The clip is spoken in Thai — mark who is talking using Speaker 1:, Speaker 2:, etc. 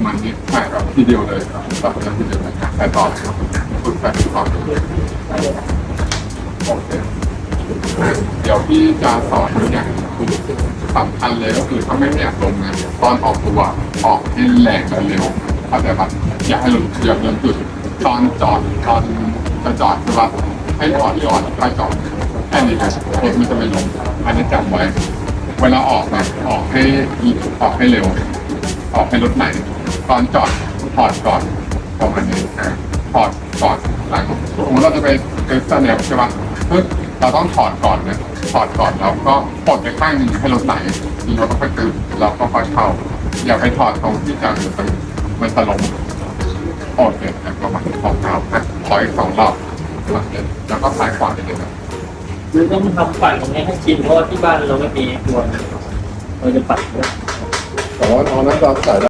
Speaker 1: ประมาณนี้ใช่ครับทีเดียวเลยครับแบบนั้นทีเดียวเลยแต่ต่อเลยครับฝึกแบบต่อโอเคเดี๋ยวพี่จะสอนอย่างสำคัญเลยก็คือถ้าไม่อยากลงนะตอนออกตัวออกให้แรงและเร็วเข้าใจปะอย่าให้หลุดอย่าเริ่มจุดตอนจอดตอนจะจอดใช่ปะให้ถอดจอดใกล้จอดแค่นี้นะรถมันจะไม่ลงอันนี้จำไว้ เวลาออกนะออกให้ออกให้เร็ว ออกให้รถไหนตอนจอดถอดก่อนประมาณนี้นะถอดก่อนหลังสมมติเราจะไปเทสแนลใช่ปะปึ๊บเราต้องถอดก่อนนะถอดก่อนแล้วก็ปลดไปข้างหนึงให้รถไหนทีรถก็ค่อยตื่นเราก็ค่อยเข้า อย่าไปถอดตรงที่จะมันจะลงโอเคนะประมาณสองรอบนะขออีกสองรอบแล้วก็ซ้ายขวาไปเลยนะ
Speaker 2: คือต้องทำปั่นตรงนี้ให้ชินเพราะว่าที่บ้านเราไม่มีตัวเราจะปั่นด้วย
Speaker 1: แต่ว่าเอานั้นเราใส่